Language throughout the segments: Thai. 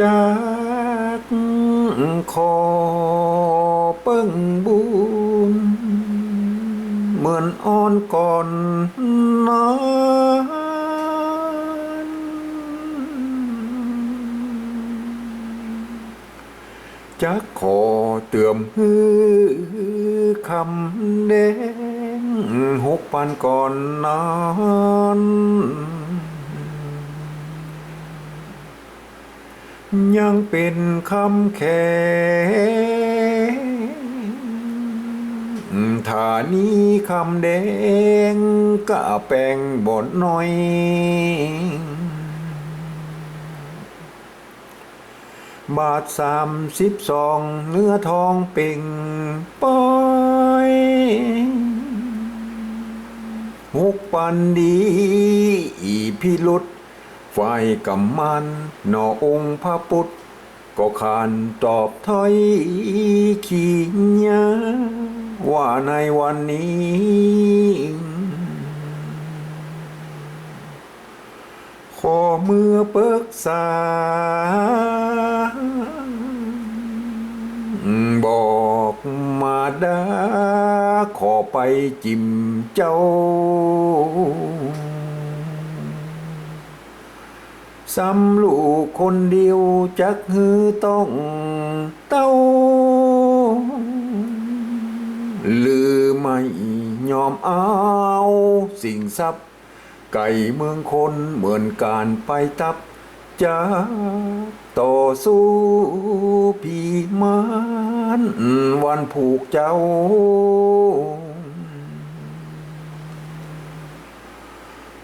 จากขอเปิ้งบุญเหมือนอ่อนก่อนนอนจักขอเตื่อมฮือคำแดงหกปันก่อนนอน ยังเป็นคำแค่ถ้านี้คำแดงก็แปลงบทน่อยบาทสามสิบสองเนื้อทองเป่งปอยหกปันดี อีพิรุษ ฝ่ายกำมันนอองค์พระพุทธก็ขานตอบถ้อยขี้ยาว่าในวันนี้ ขอเมื่อเปิกษาบอกมาดาขอไปจิมเจ้า สำลูกคนเดียวจักฮือต้องเต้าลือไม่ยอมเอา สิ่งทรัพย์ไก่เมืองคนเหมือนการไปตับจะต่อสู้พี่มานวันผูกเจ้า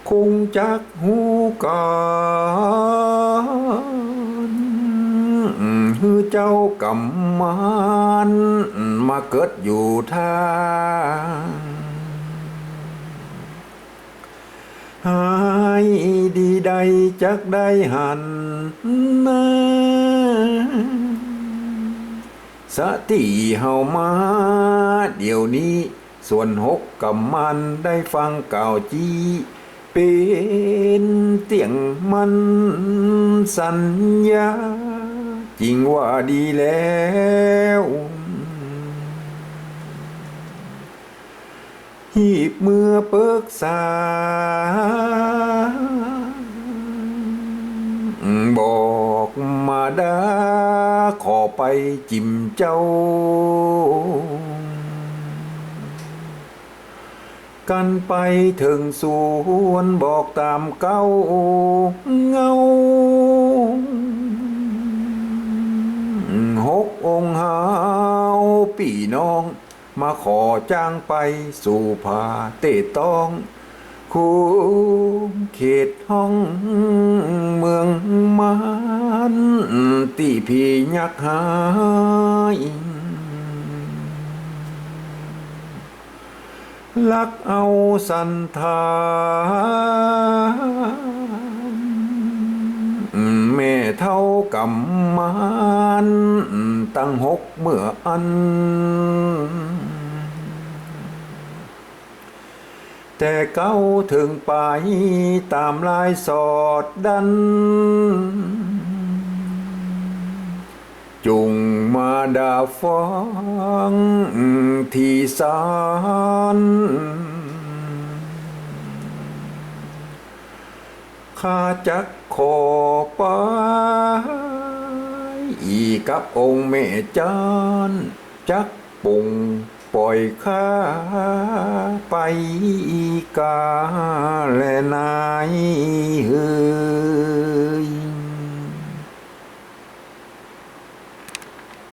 คงจักหูกันฮือเจ้ากำมันมาเกิดอยู่ทางหายดีใดจักได้หันนาสติเฮามาเดี๋ยวนี้ ส่วนหกกำมันได้ฟังเก่าวจี เป็นเตียงมันสัญญาจริงว่าดีแล้ว หีบเมื่อเปิกษาบอกมาดาขอไปจิมเจ้า กันไปถึงสวนบอกตามเก้าเงาหกองหาวพี่น้อง มาขอจ้างไปสู่ผาเตะตองคุมเขตห้องเมืองมันตีพี่ยักหาย ลักเอาสันทานแม่เท่ากำมันตั้งหกเมื่ออัน แต่เก้าถึงไปตามลายสอดดัน จุงมาดาฟังที่สานข้าจักขอไปอีกับองค์แม่จานจักปุงปล่อยข้าไปกาและนายเฮือ